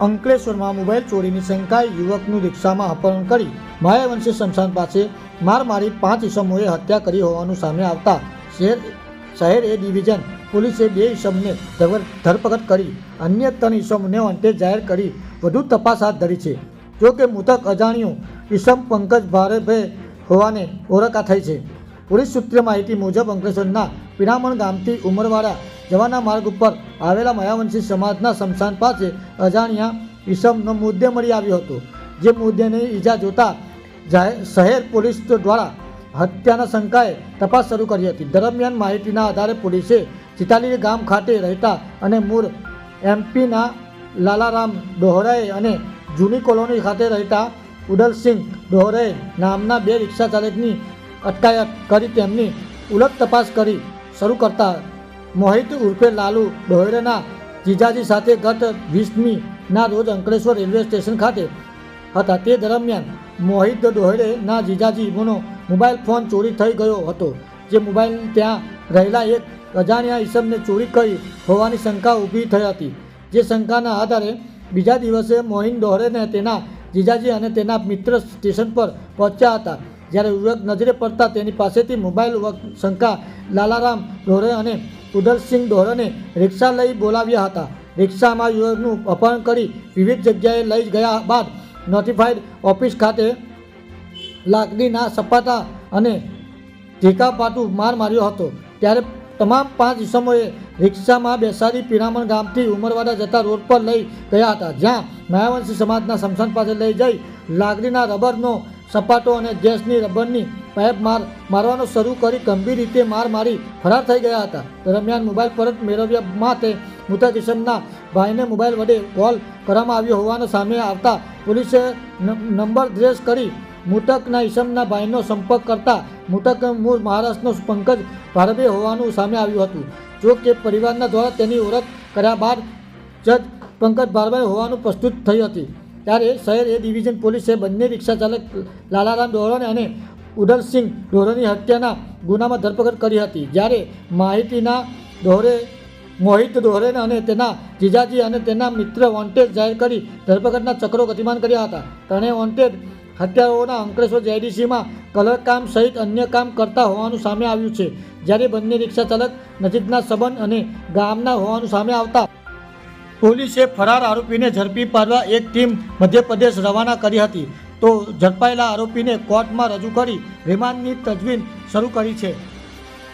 અંકલેશ્વરમાં મોબાઈલ ચોરીની શંકાએ યુવકનું રિક્ષામાં અપહરણ કરી માયાવંશી સ્મશાન પાસે માર મારી પાંચ ઇસમોએ હત્યા કરી હોવાનું સામે આવતા શહેર શહેર એ ડિવિઝન પોલીસે બે ઇસમને ધરપકડ કરી અન્ય ત્રણ ઇસમોને અંતે જાહેર કરી વધુ તપાસ હાથ ધરી છે. જોકે મૃતક અજાણ્યો ઇસમ પંકજ ભારેભાઈ હોવાને ઓળખા થઈ છે. પોલીસ સૂત્રે માહિતી મુજબ અંકલેશ્વરના પિરામણ ગામથી ઉમરવાડા જવાના માર્ગ ઉપર આવેલા માયાવંશી સમાજના સ્મશાન પાસે અજાણ્યા ઈસમનો મુદ્દે મળી આવ્યો હતો. જે મુદ્દેની ઈજા જોતા શહેર પોલીસ દ્વારા હત્યાના શંકાએ તપાસ શરૂ કરી હતી. દરમિયાન માહિતીના આધારે પોલીસે ચિતાલી ગામ ખાતે રહેતા અને મૂળ એમપીના લાલારામ ડોહરાએ અને જૂની કોલોની ખાતે રહેતા ઉદલસિંહ ડોહરાએ નામના બે રિક્ષા ચાલકની અટકાયત કરી તેમની ઉલટ તપાસ કરી શરૂ કરતા મોહિત ઉર્ફે લાલુ ડોહેરાના જીજાજી સાથે ગત વીસમી ના રોજ અંકલેશ્વર રેલવે સ્ટેશન ખાતે હતા. તે દરમિયાન મોહિત ડોહરેના જીજાજીનો મોબાઈલ ફોન ચોરી થઈ ગયો હતો, જે મોબાઈલ ત્યાં રહેલા એક અજાણ્યા ઈસમને ચોરી કરી હોવાની શંકા ઊભી થઈ હતી. જે શંકાના આધારે બીજા દિવસે મોહિન ડોહરેને તેના જીજાજી અને તેના મિત્ર સ્ટેશન પર પહોંચ્યા હતા. જ્યારે યુવક નજરે પડતા તેની પાસેથી મોબાઈલ શંકા, લાલારામ ડોહરે અને ઉદલસિંહ ડોહરને રિક્ષા લઈ બોલાવ્યા હતા. રિક્ષામાં યુવકનું અપહરણ કરી વિવિધ જગ્યાએ લઈ ગયા બાદ નોટિફાઈડ ઓફિસ ખાતે લાકડીના સપાટા અને ઢીકાપાટું માર માર્યો હતો. ત્યારે તમામ પાંચ ઇસમોએ રિક્ષામાં બેસાડી પિરામણ ગામથી ઉમરવાડા જતા રોડ પર લઈ ગયા હતા, જ્યાં માયાવંશી સમાજના સમસાન પાસે લઈ જઈ લાકડીના રબરનો સપાટો અને ગેસની રબરની પાઇપ માર, મારવાનો શરૂ કરી ગંભીર રીતે માર મારી ફરાર થઈ ગયા હતા. દરમિયાન મોબાઈલ પરત મેળવ્યા માટે મૃતક કિશનના ભાઈને મોબાઈલ વડે કોલ કરવામાં આવ્યો હોવાનો સામે આવતા પોલીસે નંબર ડ્રેસ કરી મૃતકના ઈસમના ભાઈનો સંપર્ક કરતા મૃતક મૂળ મહારાષ્ટ્રનો પંકજ ભારભે હોવાનું સામે આવ્યું હતું. જો કે પરિવારના દ્વારા તેની ઓળખ કર્યા બાદ જજ પંકજ ભારભાઈ હોવાનું પ્રસ્તુત થઈ હતી. ત્યારે શહેર એ ડિવિઝન પોલીસે બંને રિક્ષા ચાલક લાલારામ ડોહરાને અને ઉદલસિંહ ડોહરાની હત્યાના ગુનામાં ધરપકડ કરી હતી. જ્યારે માહિતીના ડોહરે મોહિત દોહરેને અને તેના જીજાજી અને તેના મિત્ર વોન્ટેડ જાહેર કરી ધરપકડના ચક્રો ગતિમાન કર્યા હતા. ત્રણેય વોન્ટેડ હત્યાઓના અંકલેશ્વર જેડીસીમાં કલર કામ સહિત અન્ય કામ કરતા હોવાનું સામે આવ્યું છે. જ્યારે બંને રિક્ષા ચાલક નજીકના સંબંધ અને ગામના હોવાનું સામે આવતા પોલીસે ફરાર આરોપીને ઝડપી પાડવા એક ટીમ મધ્યપ્રદેશ રવાના કરી હતી. તો ઝડપાયેલા આરોપીને કોર્ટમાં રજૂ કરી રિમાન્ડની તજવીજ શરૂ કરી છે.